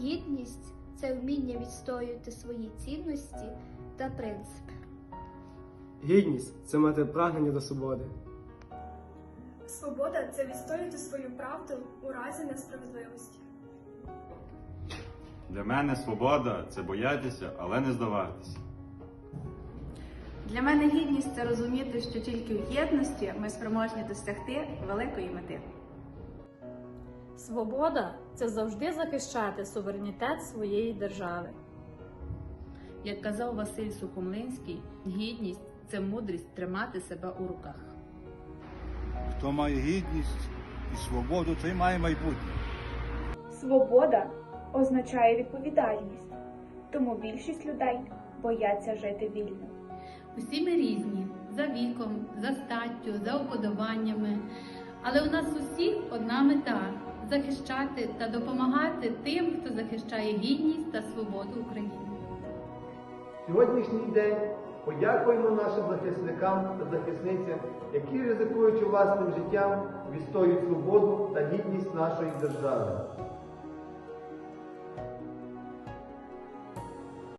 Гідність це вміння відстоювати свої цінності та принципи. Гідність це мати прагнення до свободи. Свобода це відстоювати свою правду у разі несправедливості. Для мене свобода це боятися, але не здаватися. Для мене гідність це розуміти, що тільки в єдності ми спроможні досягти великої мети. Свобода це завжди захищати суверенітет своєї держави. Як казав Василь Сухомлинський, гідність це мудрість тримати себе у руках. Хто має гідність і свободу, той має майбутнє. Свобода означає відповідальність, тому більшість людей бояться жити вільно. Усі ми різні за віком, за статтю, за уподобаннями. Але у нас усіх одна мета захищати та допомагати тим, хто захищає гідність та свободу України. Сьогоднішній день подякуємо нашим захисникам та захисницям, які, ризикуючи власним життям, відстоюють свободу та гідність нашої держави.